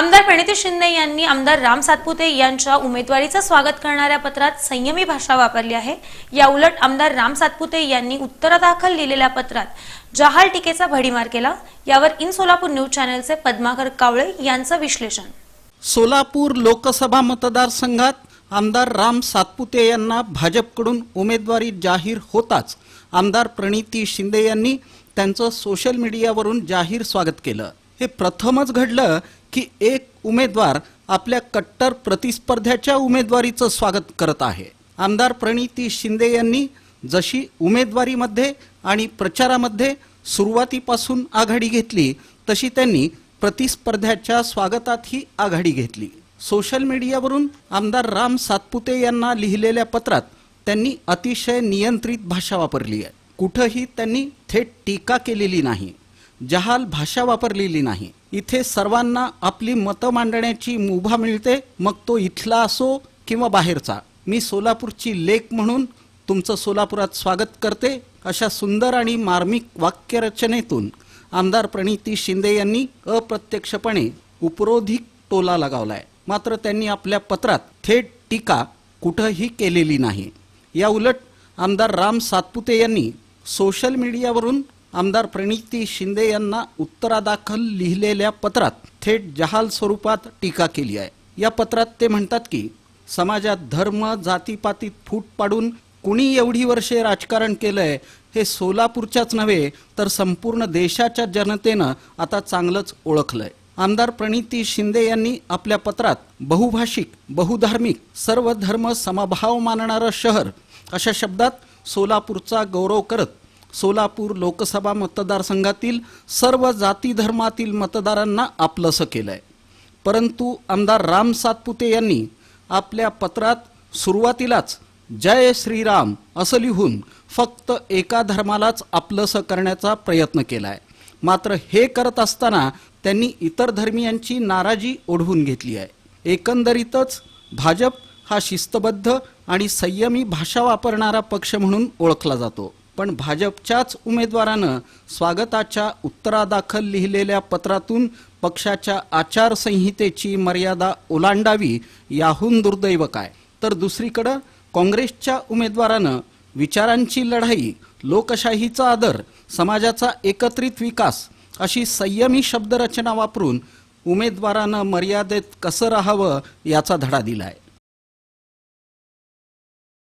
आमदार प्रणिती शिंदे यांनी आमदार राम सातपुते यांच्या उमेदवारीचं स्वागत करणाऱ्या पत्रात संयमी भाषा वापरली आहे. या उलट आमदार राम सातपुते यांनी उत्तरादाखल लिहिलेल्या पत्रात जहाल टीकेचा भडीमार केला. यावर इन सोलापूर न्यूज चॅनलचे पद्माकर कावळे यांचं विश्लेषण. सोलापूर लोकसभा मतदारसंघात आमदार राम सातपुते यांना भाजपकडून उमेदवारी जाहीर होताच आमदार प्रणिती शिंदे यांनी त्यांचं सोशल मीडियावरून जाहीर स्वागत केलं. हे प्रथमच घडलं की एक उमेदवार आपल्या कट्टर प्रतिस्पर्ध्याच्या उमेदवारीचं स्वागत करत आहे. आमदार प्रणिती शिंदे यांनी जशी उमेदवारीमध्ये आणि प्रचारामध्ये सुरुवातीपासून आघाडी घेतली तशी त्यांनी प्रतिस्पर्ध्याच्या स्वागतातही आघाडी घेतली. सोशल मीडियावरून आमदार राम सातपुते यांना लिहिलेल्या पत्रात त्यांनी अतिशय नियंत्रित भाषा वापरली आहे. कुठंही त्यांनी थेट टीका केलेली नाही. जहाल भाषा वापरलेली नाही. इथे सर्वांना आपली मतं मांडण्याची मुभा मिळते. मग तो इथला असो किंवा बाहेरचा. मी सोलापूरची लेख म्हणून तुमचं सोलापुरात स्वागत करते. अशा सुंदर आणि मार्मिक वाक्यरचनेतून आमदार प्रणिती शिंदे यांनी अप्रत्यक्षपणे उपरोधिक टोला लगावलाय. मात्र त्यांनी आपल्या पत्रात थेट टीका कुठंही केलेली नाही. या उलट आमदार राम सातपुते यांनी सोशल मीडियावरून आमदार प्रणिती शिंदे यांना उत्तरादाखल लिहिलेल्या पत्रात थेट जहाल स्वरूपात टीका केली आहे. या पत्रात ते म्हणतात की समाजात धर्म जातीपातीत फूट पाडून कुणी एवढी वर्षे राजकारण केलंय हे सोलापूरच्याच नव्हे तर संपूर्ण देशाच्या जनतेनं आता चांगलंच ओळखलंय. आमदार प्रणिती शिंदे यांनी आपल्या पत्रात बहुभाषिक बहुधार्मिक सर्व धर्म समभाव मानणारं शहर अशा शब्दात सोलापूरचा गौरव करत सोलापूर लोकसभा मतदारसंघातील सर्व जाती धर्मातील मतदारांना आपलंसं केलंय. परंतु आमदार राम सातपुते यांनी आपल्या पत्रात सुरुवातीलाच जय श्रीराम असं लिहून फक्त एका धर्मालाच आपलंसं करण्याचा प्रयत्न केला आहे मात्र हे करत असताना त्यांनी इतर धर्मियांची नाराजी ओढवून घेतली आहे. एकंदरीतच भाजप हा शिस्तबद्ध आणि संयमी भाषा वापरणारा पक्ष म्हणून ओळखला जातो. पण भाजपच्याच उमेदवारानं स्वागताच्या उत्तरादाखल लिहिलेल्या पत्रातून पक्षाच्या आचारसंहितेची मर्यादा ओलांडावी याहून दुर्दैव काय? तर दुसरीकडं काँग्रेसच्या उमेदवारानं विचारांची लढाई लोकशाहीचा आदर समाजाचा एकत्रित विकास अशी संयमी शब्दरचना वापरून उमेदवारानं मर्यादेत कसं राहावं याचा धडा दिलाय.